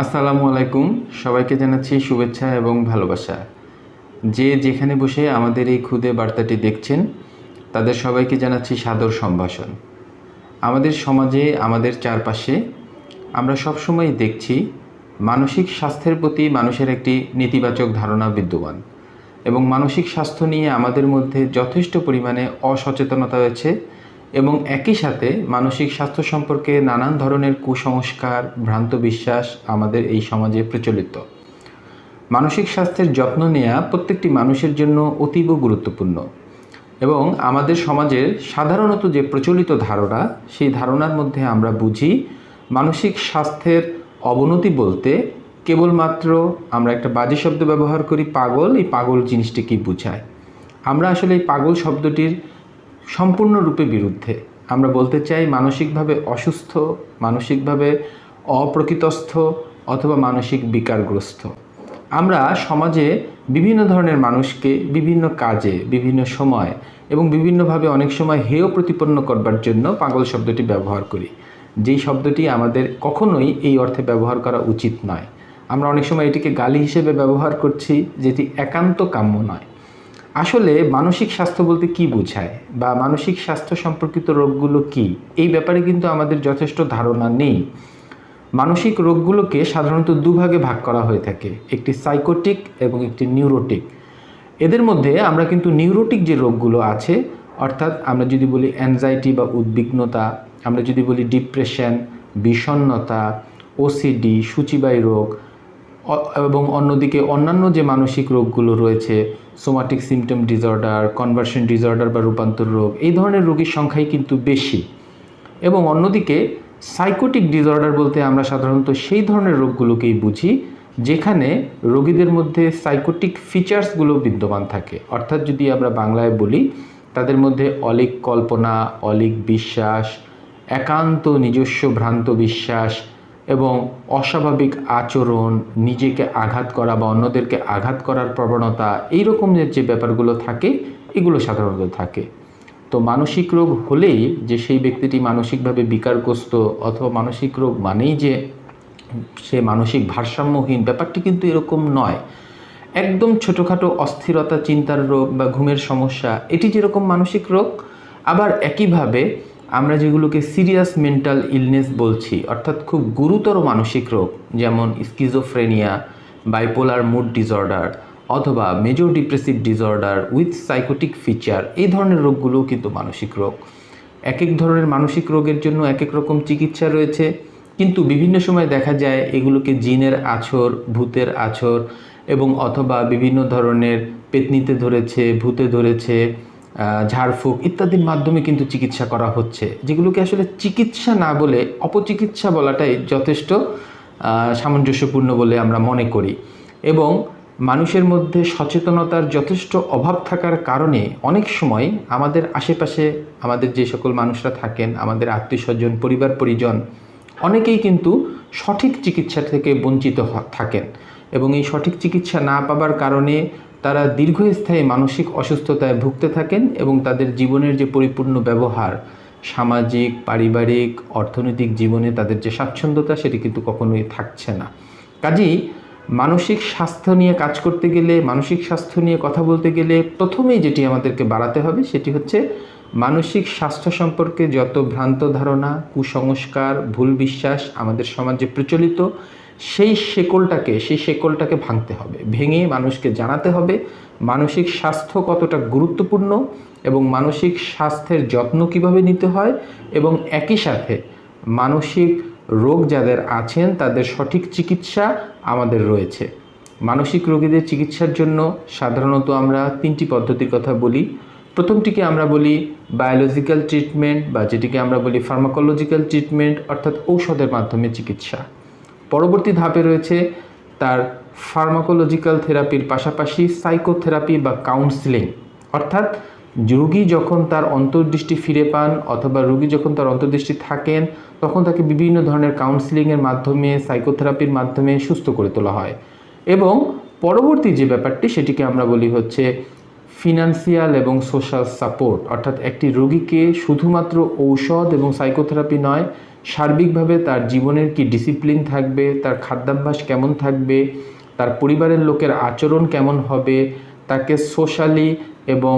আসসালামু আলাইকুম। সবাইকে জানাচ্ছি শুভেচ্ছা এবং ভালোবাসা। যে যেখানে বসে আমাদের এই ক্ষুদে বার্তাটি দেখছেন, তাদের সবাইকে জানাচ্ছি সাদর সম্ভাষণ। আমাদের সমাজে, আমাদের চারপাশে আমরা সবসময় দেখছি মানসিক স্বাস্থ্যের প্রতি মানুষের একটি নেতিবাচক ধারণা বিদ্যমান এবং মানসিক স্বাস্থ্য নিয়ে আমাদের মধ্যে যথেষ্ট পরিমাণে অসচেতনতা রয়েছে এবং একই সাথে মানসিক স্বাস্থ্য সম্পর্কে নানান ধরনের কুসংস্কার, ভ্রান্ত বিশ্বাস আমাদের এই সমাজে প্রচলিত। মানসিক স্বাস্থ্যের যত্ন নেওয়া প্রত্যেকটি মানুষের জন্য অতীব গুরুত্বপূর্ণ এবং আমাদের সমাজের সাধারণত যে প্রচলিত ধারণা, সেই ধারণার মধ্যে আমরা বুঝি মানসিক স্বাস্থ্যের অবনতি বলতে কেবলমাত্র আমরা একটা বাজে শব্দ ব্যবহার করি, পাগল। এই পাগল জিনিসটি কি বোঝায়? আমরা আসলে এই পাগল শব্দটির সম্পূর্ণরূপে বিরুদ্ধে। আমরা বলতে চাই মানসিকভাবে অসুস্থ, মানসিকভাবে অপ্রকৃতস্থ অথবা মানসিক বিকারগ্রস্ত। আমরা সমাজে বিভিন্ন ধরনের মানুষকে বিভিন্ন কাজে, বিভিন্ন সময় এবং বিভিন্নভাবে অনেক সময় হেয় প্রতিপন্ন করবার জন্য পাগল শব্দটি ব্যবহার করি। যেই শব্দটি আমাদের কখনোই এই অর্থে ব্যবহার করা উচিত নয়। আমরা অনেক সময় এটিকে গালি হিসেবে ব্যবহার করছি, যেটি একান্ত কাম্য নয়। আসলে মানসিক স্বাস্থ্য বলতে কি বোঝায় বা মানসিক স্বাস্থ্য সম্পর্কিত রোগগুলো কি? এই ব্যাপারে কিন্তু আমাদের যথেষ্ট ধারণা নেই। মানসিক রোগগুলোকে সাধারণত দুভাগে ভাগ করা হয়ে থাকে, একটি সাইকোটিক এবং একটি নিউরোটিক এদের মধ্যে আমরা কিন্তু নিউরোটিক যে রোগগুলো আছে, অর্থাৎ আমরা যদি বলি অ্যাংজাইটি বা উদ্বিগ্নতা, আমরা যদি বলি ডিপ্রেশন বিষণ্নতা ওসিডি সূচিবায়ু রোগ এবং অন্যদিকে অন্যান্য যে মানসিক রোগগুলো রয়েছে somatic symptom disorder conversion disorder বা রূপান্তর রোগ, এই ধরনের রোগীর সংখ্যাই কিন্তু বেশি। এবং অন্যদিকে সাইকোটিক ডিসঅর্ডার বলতে আমরা সাধারণত সেই ধরনের রোগগুলোকেই বুঝি, যেখানে রোগীদের মধ্যে সাইকোটিক ফিচার্সগুলো বিদ্যমান থাকে। অর্থাৎ যদি আমরা বাংলায় বলি, তাদের মধ্যে অলিক কল্পনা, অলিক বিশ্বাস, একান্ত নিজস্ব ভ্রান্ত বিশ্বাস এবং অস্বাভাবিক আচরণ, নিজেকে আঘাত করা বা অন্যদেরকে আঘাত করার প্রবণতা, এই রকমের যে ব্যাপারগুলো থাকে, এগুলো সাধারণত থাকে। তো মানসিক রোগ হলেই যে সেই ব্যক্তিটি মানসিকভাবে বিকারগ্রস্ত অথবা মানসিক রোগ মানেই যে সে মানসিক ভারসাম্যহীন, ব্যাপারটি কিন্তু এরকম নয়। একদম ছোটোখাটো অস্থিরতা, চিন্তার রোগ বা ঘুমের সমস্যা, এটি যেরকম মানসিক রোগ, আবার একইভাবে আমরা যেগুলোকে সিরিয়াস মেন্টাল ইলনেস বলছি, অর্থাৎ খুব গুরুতর মানসিক রোগ, যেমন স্কিজোফ্রেনিয়া বাইপোলার মুড ডিসঅর্ডার অথবা major depressive disorder with psychotic feature এই ধরনের রোগগুলোও কিন্তু মানসিক রোগ। এক এক ধরনের মানসিক রোগের জন্য এক এক রকম চিকিৎসা রয়েছে, কিন্তু বিভিন্ন সময় দেখা যায় এগুলোকে জিনের আছর, ভূতের আছর এবং অথবা বিভিন্ন ধরনের পেতনিতে ধরেছে, ভূতে ধরেছে ঝাড়ফুঁক ইত্যাদির মাধ্যমে কিন্তু চিকিৎসা করা হচ্ছে, যেগুলোকে আসলে চিকিৎসা না বলে অপচিকিৎসা বলাটাই যথেষ্ট সামঞ্জস্যপূর্ণ বলে আমরা মনে করি। এবং মানুষের মধ্যে সচেতনতার যথেষ্ট অভাব থাকার কারণে অনেক সময় আমাদের আশেপাশে আমাদের যে সকল মানুষরা থাকেন, আমাদের আত্মীয় স্বজন পরিবার পরিজন, অনেকেই কিন্তু সঠিক চিকিৎসা থেকে বঞ্চিত থাকেন। এবং এই সঠিক চিকিৎসা না পাবার কারণে তারা দীর্ঘস্থায়ী মানসিক অসুস্থতায় ভুগতে থাকেন এবং তাদের জীবনের যে পরিপূর্ণ ব্যবহার, সামাজিক, পারিবারিক, অর্থনৈতিক জীবনে তাদের যে স্বাচ্ছন্দ্যতা সেটি কিন্তু কখনোই থাকছে না। কাজেই মানসিক স্বাস্থ্য নিয়ে কাজ করতে গেলে, মানসিক স্বাস্থ্য নিয়ে কথা বলতে গেলে প্রথমেই যেটি আমাদেরকে বাড়াতে হবে সেটি হচ্ছে মানসিক স্বাস্থ্য সম্পর্কে যত ভ্রান্ত ধারণা, কুসংস্কার, ভুল বিশ্বাস আমাদের সমাজে প্রচলিত সেই শেকলটাকে সেই শেকলটাকে ভাঙতে হবে। ভেঙে মানুষকে জানাতে হবে মানসিক স্বাস্থ্য কতটা গুরুত্বপূর্ণ এবং মানসিক স্বাস্থ্যের যত্ন কীভাবে নিতে হয় এবং একই সাথে মানসিক রোগ যাদের আছেন তাদের সঠিক চিকিৎসা আমাদের রয়েছে। মানসিক রোগীদের চিকিৎসার জন্য সাধারণত আমরা তিনটি পদ্ধতির কথা বলি। প্রথমটিকে আমরা বলি বায়োলজিক্যাল ট্রিটমেন্ট বা যেটিকে আমরা বলি ফার্মাকোলজিক্যাল ট্রিটমেন্ট অর্থাৎ ঔষধের মাধ্যমে চিকিৎসা। পরবর্তী ধাপে রয়েছে তার ফার্মাকোলজিক্যাল থেরাপির পাশাপাশি সাইকোথেরাপি বা কাউন্সিলিং অর্থাৎ রোগী যখন তার অন্তর্দৃষ্টি ফিরে পান অথবা রোগী যখন তার অন্তর্দৃষ্টি থাকেন, তখন তাকে বিভিন্ন ধরনের কাউন্সিলিংয়ের মাধ্যমে সাইকোথেরাপির মাধ্যমে সুস্থ করে তোলা হয়। এবং পরবর্তী যে ব্যাপারটি, সেটিকে আমরা বলি হচ্ছে ফিনান্সিয়াল এবং সোশ্যাল সাপোর্ট অর্থাৎ একটি রোগীকে শুধুমাত্র ঔষধ এবং সাইকোথেরাপি নয় সার্বিকভাবে তার জীবনের কি ডিসিপ্লিন থাকবে, তার খাদ্যাভ্যাস কেমন থাকবে, তার পরিবারের লোকের আচরণ কেমন হবে, তাকে সোশ্যালি এবং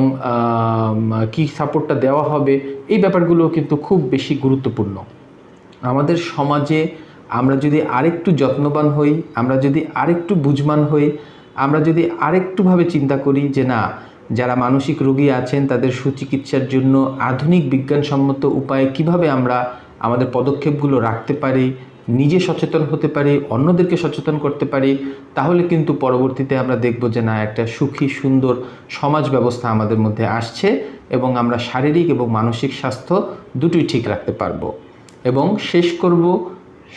কি সাপোর্টটা দেওয়া হবে, এই ব্যাপারগুলো কিন্তু খুব বেশি গুরুত্বপূর্ণ। আমাদের সমাজে আমরা যদি আরেকটু যত্নবান হই, আমরা যদি আরেকটু বুঝমান হই, আমরা যদি আরেকটুভাবে চিন্তা করি যে না, যারা মানসিক রোগী আছেন তাদের সুচিকিৎসার জন্য আধুনিক বিজ্ঞানসম্মত উপায়ে কীভাবে আমরা আমাদের পদক্ষেপগুলো রাখতে পারি, নিজে সচেতন হতে পারি, অন্যদেরকে সচেতন করতে পারি, তাহলে কিন্তু পরবর্তীতে আমরা দেখব যে না, একটা সুখী, সুন্দর সমাজ ব্যবস্থা আমাদের মধ্যে আসছে এবং আমরা শারীরিক এবং মানসিক স্বাস্থ্য দুটোই ঠিক রাখতে পারব। এবং শেষ করব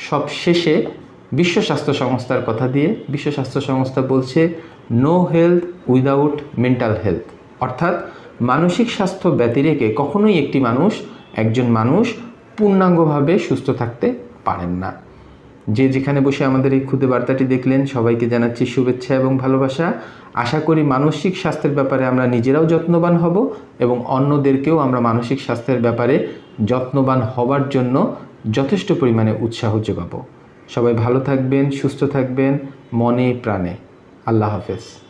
সব শেষে বিশ্ব স্বাস্থ্য সংস্থার কথা দিয়ে। বিশ্ব স্বাস্থ্য সংস্থা বলছে no health without mental health অর্থাৎ মানসিক স্বাস্থ্য ব্যতিরেকে কখনোই একটি মানুষ, একজন মানুষ পূর্ণাঙ্গভাবে সুস্থ থাকতে পারেন না। যে যেখানে বসে আমাদের এই ক্ষুদে বার্তাটি দেখলেন, সবাইকে জানাচ্ছি শুভেচ্ছা এবং ভালোবাসা। আশা করি মানসিক স্বাস্থ্যের ব্যাপারে আমরা নিজেরাও যত্নবান হব এবং অন্যদেরকেও আমরা মানসিক স্বাস্থ্যের ব্যাপারে যত্নবান হবার জন্য যথেষ্ট পরিমাণে উৎসাহ যোগাবো। সবাই ভালো থাকবেন, সুস্থ থাকবেন, মনে প্রাণে। আল্লাহ হাফেজ।